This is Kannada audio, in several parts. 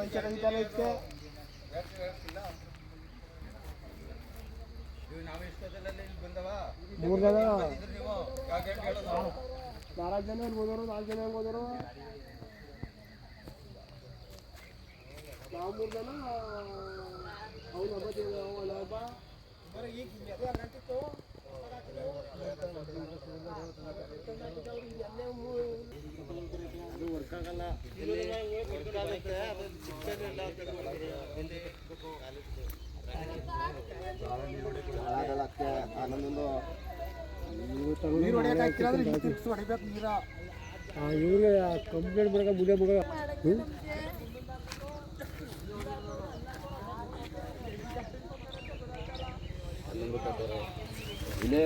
ಇದಕ್ಕೆ ಮೂರು ಜನ. ನಾಲ್ಕು ಜನ ಓದೋರು ನಾಲ್ಕು ಜನ ಹೆಂಗೆ ಓದೋರು ನಾವು ಮೂರು ಜನ ಅವ್ನು ಹಬ್ಬ ಒಳ್ಳೆ ಹಬ್ಬ ನೀರು ಹೊಡೆಯಕ್ಕೆ ಹಾಕ್ತಿಲ್ಲ ಅಂದ್ರೆ ಇಲ್ಲಿ ತಿರ್ಗ್ಸಿ ಹೊಡಿಬೇಕು ನೀರ ಇವ್ರಿಗೆ ಕಂಪ್ಲೇಂಟ್ ಬರಕ ಮುಗಿಯ ಮುಗ ಇಲ್ಲೇ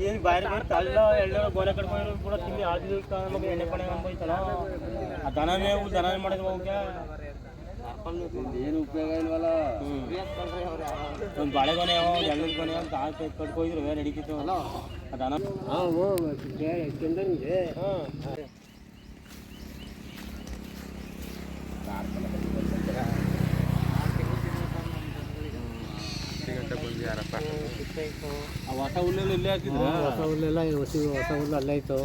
ಏನು ಬಾರಿ ಬರ್ತಾ ಅಲ್ಲ ಎಳ್ಳ ಗೋಲೆ ಕಡ್ಕೊಂಡು ಕೂಡ ತಿಂದು ಆಳ್ದಿದ್ದು ನಮಗೆ ಎಣ್ಣೆ ಪಣೆ ಅನ್ಬೋಯ್ತಲ್ಲ ಆ ದನ ಮೇವು ದನ ಮಾಡಿದ್ವು ಅವಕ್ಕೆ ಏನು ಉಪಯೋಗ ಇಲ್ವಲ್ಲ? ಒಂದು ಬಾಳೆಗೊನೆ ಒಂದು ಎಳ್ಳದ ಕೊನೆ ಅಂತ ಆಳು ಕಟ್ಕೊಯ್ದ್ರು ನಡೀತಿತ್ತು ಆ ದನ ಆ ಹೊಸ ಹುಲ್ಲೆಲ್ಲ ಇಲ್ಲೇ ಹಾಕಿದ್ರು ಹೊಸ ಹುಲ್ಲೆಲ್ಲ ಹೊಸ ಹೊಸ ಹುಲ್ಲು ಅಲ್ಲೇ ಇತ್ತು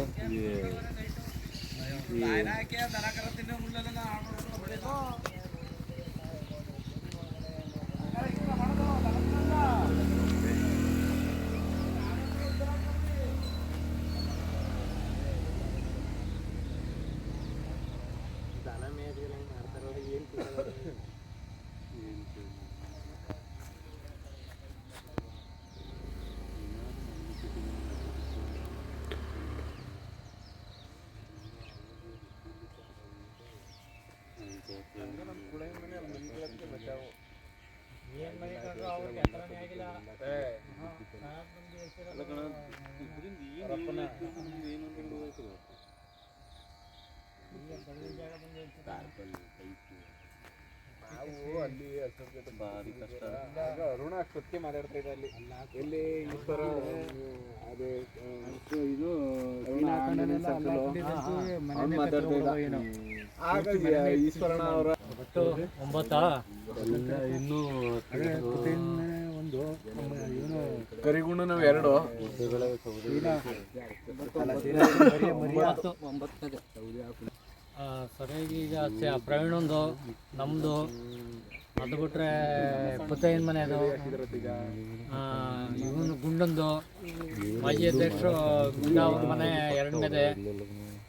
ನಾವು ಅಲ್ಲಿ ಅರುಣ ಅಷ್ಟೊತ್ತಿಗೆ ಮಾತಾಡ್ತಾ ಇದ್ದ ಅಲ್ಲಿ ಎಲ್ಲಿ ಈಶ್ವರ ಅದೇ ಇದು ಅವ್ನು ಮಾತಾಡ್ತಾ ಇದ್ದ ಆಗ ಈಶ್ವರನ ಅವರ ಒಂಬತ್ತಾ ಇನ್ನೂ ಒಂದು ಇವನು ಕರಿಗುಣ ನಾವು ಎರಡು ಸರಿಯಾಗಿ ಈಗ ಸ- ಪ್ರವೀಣಂದು ನಮ್ಮದು ಅದು ಬಿಟ್ರೆ ಪುತ್ತಯ್ಯನ ಆ ಇವನು ಗುಂಡೊಂದು. ಮಾಜಿ ಅಧ್ಯಕ್ಷರು ಗುಂಡ ಅವ್ರ ಮನೆ ಎರಡನೇದೆ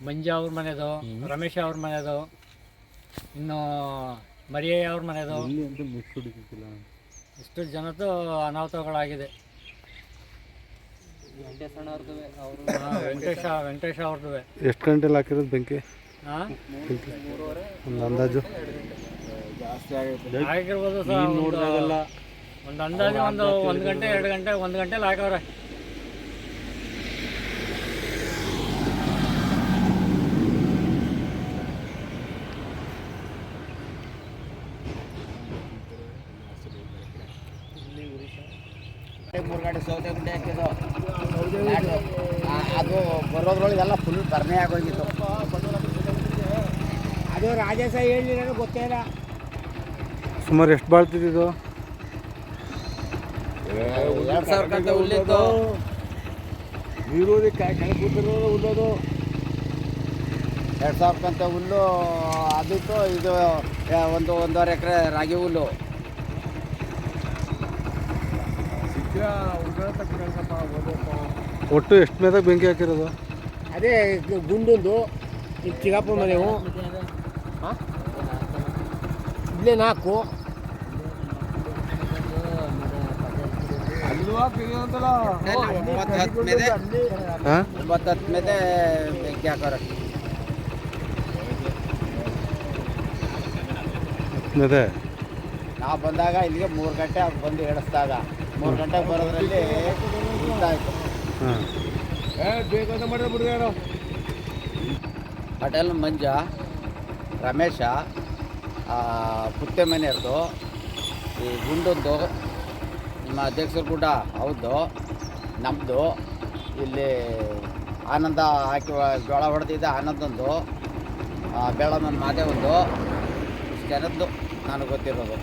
ಮಂಜ ಅವ್ರ ಮನೆದು ರಮೇಶ ಅವ್ರ ಮನೆದು ಇನ್ನು ಮರಿಯಯ್ಯ ಅವ್ರ ಮನೆದು ಇಷ್ಟು ಜನದ್ದು ಅನಾಹುತಗಳಾಗಿದೆ. ವೆಂಕಟೇಶ ವೆಂಕಟೇಶ ಅವ್ರದ್ದು ಎಷ್ಟು ಗಂಟೆಲಿ ಹಾಕಿರೋದು ಬೆಂಕಿ? ಒಂದು ಅಂದಾಜು. ಆಗಿರ್ಬೋದು ಸರ್ ನೋಡಿದಾಗೆಲ್ಲ ಒಂದು ಅಂದಾಜು ಒಂದು ಒಂದು ಗಂಟೆ ಎರಡು ಗಂಟೆ ಒಂದು ಗಂಟೆಲಿ ಹಾಕವ್ರೆ ಮೂರು ಗಾಡಿ ಸೌದೆ ಗುಂಡಿ ಹಾಕಿದ್ದು ಆ, ಅದು ಬರೋದ್ರೊಳಗೆಲ್ಲ ಫುಲ್ ಬರ್ನೇ ಆಗೋಗಿತ್ತು ಅದು ರಾಜೇಶ ಹೇಳಿರೋ ಗೊತ್ತೇ ಇಲ್ಲ ಸುಮಾರು ಎಷ್ಟು ಬಾಳ್ತಿದ್ದು ಎರಡು ಸಾವಿರ ಗಂಟೆ ಹುಲ್ಲಿದ್ದು ನೀರೂರಿ ಕೆಳ ಕೂತಿರೋದು ಉಳ್ಳೋದು ಎರಡು ಸಾವಿರ ಗಂಟೆ ಹುಲ್ಲು ಅದಿತ್ತು ಇದು ಒಂದು ಒಂದೂವರೆ ಎಕರೆ ರಾಗಿ ಹುಲ್ಲು. ಒಟ್ಟು ಎಷ್ಟು ಮೇದಾಗ ಬೆಂಕಿ ಹಾಕಿರೋದು? ಅದೇ ಗುಂಡೊಂದು ಈ ಚಿಗಪ್ಪ ಮನೆವು ಇಲ್ಲೇ ನಾಲ್ಕು. ಒಂಬತ್ತು ಮೇಲೆ ಬೆಂಕಿ ಹಾಕೋರು. ಎಷ್ಟನೇದೆ ನಾವು ಬಂದಾಗ ಇಲ್ಲಿಗೆ ಮೂರು ಗಂಟೆ ಬಂದು ಹೇಳಿಸ್ದಾಗ ಮೂರು ಗಂಟೆಗೆ ಬರೋದ್ರಲ್ಲಿ ಇದಾಯಿತು ಬೇಕಂತ ಮಾಡಿದ್ರೆ ಹೋಟೆಲ್ ಮಂಜ ರಮೇಶ ಪುಟ್ಟೆ ಮನೆಯವ್ರದ್ದು, ಈ ಗುಂಡದ್ದು, ನಿಮ್ಮ ಅಧ್ಯಕ್ಷರು ಕೂಡ ಹೌದು ನಮ್ಮದು ಇಲ್ಲಿ ಆನಂದ ಹಾಕಿ, ಜೋಳ ಹೊಡೆದಿದ್ದ ಆನಂದೊಂದು ಬೆಳಮನ್ ಮಾದೇವೊಂದು ಜನದ್ದು ನನಗೆ ಗೊತ್ತಿರೋದು.